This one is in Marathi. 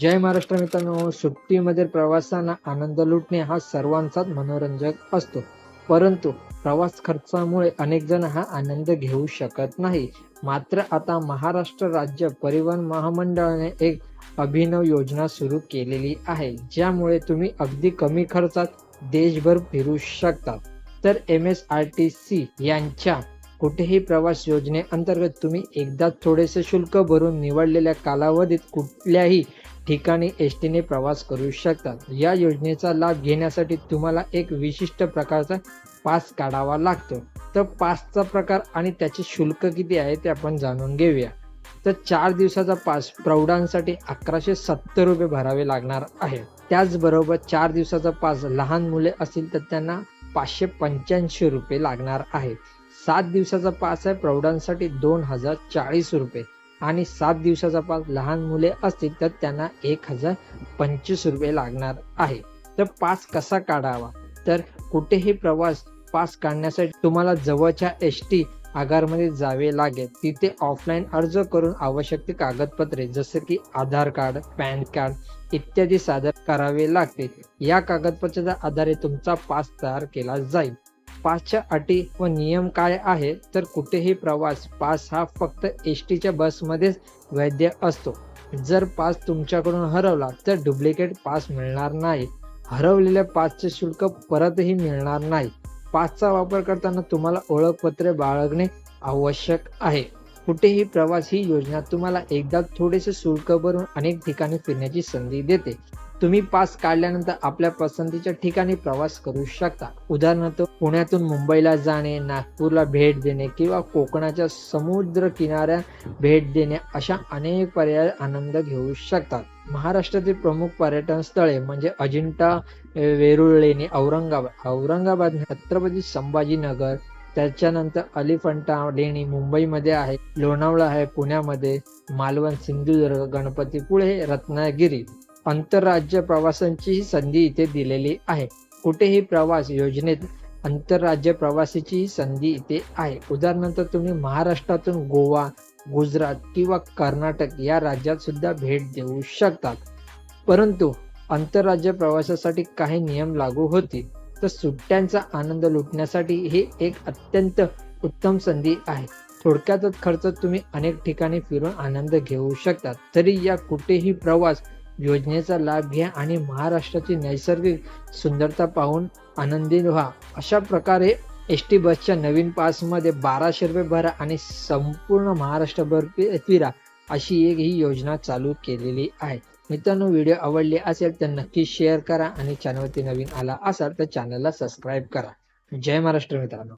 जय महाराष्ट्र मित्रांनो. सुट्टीमध्ये प्रवासांना आनंद लुटणे हा सर्वांचाच मनोरंजक असतो. परंतु प्रवास खर्चामुळे अनेक जण हा आनंद घेऊ शकत नाही. मात्र आता महाराष्ट्र राज्य परिवहन महामंडळाने एक अभिनव योजना सुरू केलेली आहे. ज्यामुळे तुम्ही अगदी कमी खर्चात देशभर फिरू शकता. तर M S R T C यांच्या कुठेही प्रवास योजनेअंतर्गत तुम्ही एकदा थोडेसे शुल्क भरून निवडलेल्या कालावधीत कुठल्याही ठिकाणी एस टीने प्रवास करू शकतात. या योजनेचा लाभ घेण्यासाठी तुम्हाला एक विशिष्ट प्रकारचा पास काढावा लागतो. तर पासचा प्रकार आणि त्याचे शुल्क किती आहे ते आपण जाणून घेऊया. तर चार दिवसाचा पास प्रौढांसाठी अकराशे सत्तर रुपये भरावे लागणार आहे. त्याचबरोबर चार दिवसाचा पास लहान मुले असतील तर त्यांना पाचशे पंच्याऐंशी रुपये लागणार आहे. सात दिवसाचा पास आहे प्रौढांसाठी दोन हजार चाळीस रुपये. आणि सात दिवसाचा पास लहान मुले असतील तर त्यांना एक हजार पंचवीस रुपये लागणार आहे. तर पास कसा काढावा? तर कुठेही प्रवास पास काढण्यासाठी तुम्हाला जवळच्या एस टी आगारमध्ये जावे लागेल. तिथे ऑफलाईन अर्ज करून आवश्यक ती कागदपत्रे जसे की आधार कार्ड पॅन कार्ड इत्यादी सादर करावे लागते या कागदपत्राच्या आधारे तुमचा पास तयार केला जाईल. पासच्या अटी व नियम काय आहे तर कुठेही प्रवास पास हा फक्त एस टीच्या बसमध्येच वैध असतो. जर पास तुमच्याकडून हरवला तर डुप्लिकेट पास मिळणार नाही. हरवलेल्या पासचे शुल्क परतही मिळणार नाही. पासचा वापर करताना तुम्हाला ओळखपत्रे बाळगणे आवश्यक आहे. कुठेही प्रवास ही योजना तुम्हाला एकदा थोडेसे शुल्क भरून अनेक ठिकाणी फिरण्याची संधी देते. तुम्ही पास काढल्यानंतर आपल्या पसंतीच्या ठिकाणी प्रवास करू शकता. उदाहरणार्थ पुण्यातून मुंबईला जाणे नागपूरला भेट देणे किंवा कोकणाच्या समुद्र किनाऱ्या भेट देणे अशा अनेक पर्याय आनंद घेऊ शकतात. महाराष्ट्रातील प्रमुख पर्यटन स्थळे म्हणजे अजिंठा वेरूळ लेणी औरंगाबाद. औरंगाबाद छत्रपती संभाजीनगर त्याच्यानंतर अलिफंटा लेणी मुंबईमध्ये आहे लोणावळा आहे पुण्यामध्ये मालवण सिंधुदुर्ग गणपतीपुळे रत्नागिरी. आंतरराज्य प्रवासांची संधी इथे दिलेली आहे. कुठेही प्रवास योजनेत आंतरराज्य प्रवासाची संधी इथे आहे. उदाहरणार्थ तुम्ही महाराष्ट्रातून गोवा गुजरात किंवा कर्नाटक या राज्यात सुद्धा भेट देऊ शकतात परंतु आंतरराज्य प्रवासासाठी काही नियम लागू होतील. तर सुट्ट्यांचा आनंद लुटण्यासाठी ही एक अत्यंत उत्तम संधी आहे. थोडक्यातच खर्च तुम्ही अनेक ठिकाणी फिरून आनंद घेऊ शकतात तरी या कुठेही प्रवास योजनेचा लाभ घ्या आणि महाराष्ट्राची नैसर्गिक सुंदरता पाहून आनंदित व्हा. अशा प्रकारे एस टी बसच्या नवीन पासमध्ये बाराशे रुपये भरा आणि संपूर्ण महाराष्ट्रभर फिरा अशी एक ही योजना चालू केलेली आहे. मित्रांनो व्हिडिओ आवडले असेल तर नक्की शेअर करा आणि चॅनलवरती नवीन आला असाल तर चॅनलला सबस्क्राईब करा. जय महाराष्ट्र मित्रांनो.